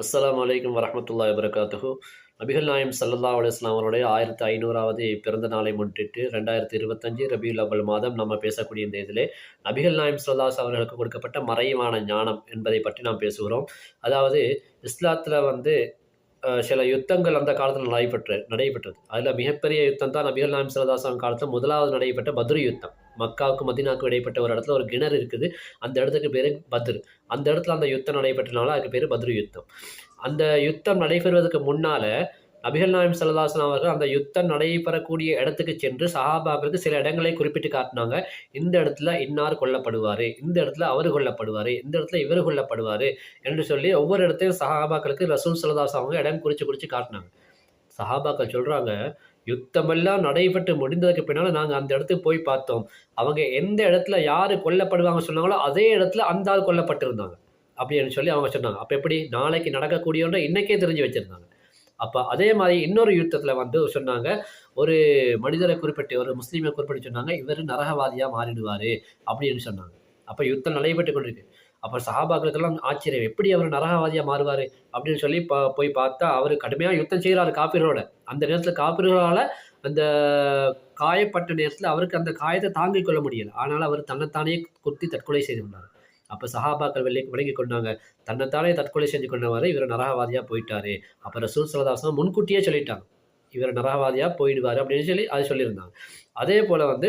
அஸ்லாம் வலைக்கம் வரமத்துல்லா வபரகாத்துஹு. நபிகள் நாயம் சல்லல்லா அலுவலாம் அவருடைய ஆயிரத்தி ஐநூறாவது பிறந்த நாளை முன்னிட்டு ரெண்டாயிரத்தி இருபத்தஞ்சு ரபியுல் அவ்வல் மாதம் நம்ம பேசக்கூடிய இந்த இதிலே நபிகள் நாயம் சல்லாஸ் அவர்களுக்கு கொடுக்கப்பட்ட மறைவான ஞானம் என்பதை பற்றி நாம் பேசுகிறோம். அதாவது இஸ்லாத்தில் வந்து சில யுத்தங்கள் அந்த காலத்தில் நடைபெற்ற நடைபெற்றது. அதில் மிகப்பெரிய யுத்தம் தான் நபிகள் நாயம் சல்லாஸ் காலத்தில் முதலாவது நடைபெற்ற பத்ரி யுத்தம். மக்காவுக்கு மதினாவுக்கு இடைப்பட்ட ஒரு இடத்துல ஒரு கிணறு இருக்குது. அந்த இடத்துக்கு பேர் பத்ரு. அந்த இடத்துல அந்த யுத்தம் நடைபெற்றனால அதுக்கு பேர் பத்ரு யுத்தம். அந்த யுத்தம் நடைபெறுவதற்கு முன்னால் நபிகள் நாயம் சல்லாஸ்லாம் அவர்கள் அந்த யுத்தம் நடைபெறக்கூடிய இடத்துக்கு சென்று சஹாபாக்களுக்கு சில இடங்களை குறிப்பிட்டு காட்டினாங்க. இந்த இடத்துல இன்னார் கொல்லப்படுவார் இந்த இடத்துல அவர் கொல்லப்படுவார் இந்த இடத்துல இவர் கொல்லப்படுவார் என்று சொல்லி ஒவ்வொரு இடத்தையும் சஹாபாக்களுக்கு ரசூல் சல்லதாஸ் அவங்க இடம் குறித்து குறித்து காட்டினாங்க. சஹாபாக்கள் சொல்கிறாங்க யுத்தமெல்லாம் நடைபெற்று முடிந்ததுக்கு பின்னால் நாங்கள் அந்த இடத்துக்கு போய் பார்த்தோம். அவங்க எந்த இடத்துல யார் கொல்லப்படுவாங்க சொன்னாங்களோ அதே இடத்துல அந்த ஆள் கொல்லப்பட்டிருந்தாங்க. அப்படின்னு சொல்லி அவங்க சொன்னாங்க. அப்போ எப்படி? நாளைக்கு நடக்கக்கூடிய ஒன்றை இன்றைக்கே தெரிஞ்சு வச்சுருந்தாங்க. அப்போ அதே மாதிரி இன்னொரு யுத்தத்தில் வந்து சொன்னாங்க ஒரு மனிதரை குறிப்பிட்டு ஒரு முஸ்லீமை குறிப்பிட்டு சொன்னாங்க இவர் நரகவாதியாக மாறிடுவார் அப்படின்னு சொன்னாங்க. அப்போ யுத்தம் நடைபெற்று கொண்டிருக்கு. அப்போ சஹாபாக்களுக்கெல்லாம் ஆச்சரியம் எப்படி அவர் நரகவாதியாக மாறுவார்? அப்படின்னு சொல்லி பா போய் பார்த்தா அவர் கடுமையாக யுத்தம் செய்கிறாரு காப்பீர்களோட அந்த நேரத்தில் காப்பீர்களால் அந்த காயப்பட்ட நேரத்தில் அவருக்கு அந்த காயத்தை தாங்கிக் கொள்ள முடியல. ஆனால் அவர் தன்னைத்தானே குத்தி தற்கொலை செய்து கொண்டார். அப்போ சஹாபாக்கள் வெளியே விளங்கி கொண்டாங்க. தன்னைத்தானே தற்கொலை செஞ்சு கொண்டவரை இவர் நரகவாதியாக போயிட்டாரு. அப்போ ரசூல் சலதாசனம் முன்கூட்டியே சொல்லிட்டாங்க. இவர் நரகவாதியாக போயிடுவார் அப்படின்னு சொல்லி அது சொல்லியிருந்தாங்க. அதே போல் வந்து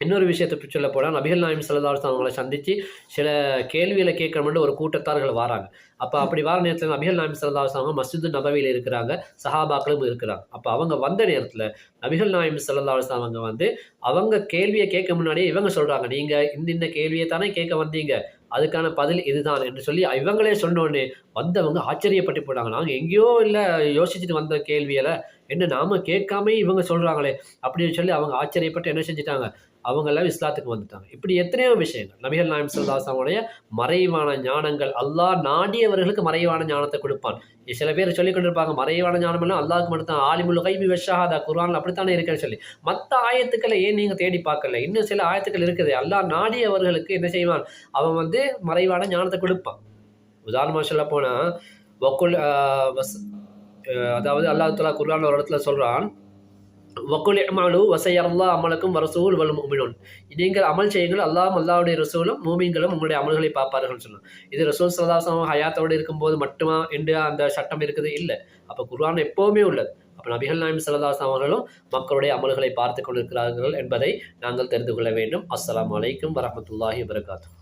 இன்னொரு விஷயத்தை பற்றி சொல்ல போனால் நபிகள் நாயம் சல்லதாஸ் அவங்களை சந்தித்து சில கேள்விகளை கேட்கணும்னு ஒரு கூட்டத்தார்கள் வராங்க. அப்போ அப்படி வர நேரத்தில் நபிகள் நாயம் சல்லதாஸ் அவங்க மஸ்ஜிது நபவியில் இருக்கிறாங்க சஹாபாக்களும் இருக்கிறாங்க. அப்போ அவங்க வந்த நேரத்தில் நபிகள் நாயம் சல்லதாஸ் அவங்க வந்து அவங்க கேள்வியை கேட்க முன்னாடியே இவங்க சொல்கிறாங்க நீங்கள் இந்த இந்த கேள்வியை தானே கேட்க வந்தீங்க? அதுக்கான பதில் இதுதான் என்று சொல்லி இவங்களே சொன்னோடனே வந்தவங்க ஆச்சரியப்பட்டு போனாங்க நாங்கள் எங்கேயோ இல்லை யோசிச்சுட்டு வந்த கேள்வியில் என்ன நாம கேட்காம இவங்க சொல்கிறாங்களே அப்படின்னு சொல்லி அவங்க ஆச்சரியப்பட்டு என்ன செஞ்சுட்டாங்க? அவங்க எல்லாம் இஸ்லாத்துக்கு வந்துட்டாங்க. இப்படி எத்தனையோ விஷயங்கள். நபிகள் நாயம் சல்லாசனுடைய மறைவான ஞானங்கள் அல்லாஹ் நாடியவர்களுக்கு மறைவான ஞானத்தை கொடுப்பான். சில பேர் சொல்லிக் கொண்டிருப்பாங்க மறைவான ஞானம் எல்லாம் அல்லாவுக்கு மட்டும் தான் ஆலிமுல் கைபி வஷாதா குரான் அப்படித்தானே இருக்குன்னு சொல்லி. மற்ற ஆயத்துக்களை ஏன் நீங்கள் தேடி பார்க்கல? இன்னும் சில ஆயத்துக்கள் இருக்குது. அல்லா நாடியவர்களுக்கு என்ன செய்வான்? அவன் வந்து மறைவான ஞானத்தை கொடுப்பான். உதாரணமாக சொல்ல போனால் வக்குல் வஸ்- அதாவது அல்லாஹ் தலா குர்ஆன்ல ஒரு இடத்துல சொல்கிறான் வக்குல் இமாலு வசையல்லா அமலுக்கும் வரசூல் வல் மூமினோன் நீங்கள் அமல் செய்யுங்கள். அல்லாஹ் அல்லாவுடைய ரசூலும் மூமிங்களும் உங்களுடைய அமல்களை பார்ப்பார்கள் சொன்னோம் இது ரசூல் சல்லாசம் ஹயாத்தோடு இருக்கும்போது மட்டுமா என்று அந்த சட்டம் இருக்குது? இல்லை. அப்போ குர்ஆன் எப்போவுமே உள்ளது. அப்போ நபிகள் நாயம் சல்லாஸ் அவர்களும் மக்களுடைய அமல்களை பார்த்து கொண்டிருக்கிறார்கள் என்பதை நாங்கள் தெரிந்து கொள்ள வேண்டும். அஸ்லாம் அலைக்கும் வரமத்துல்லாஹி வபரகாத்துஹு.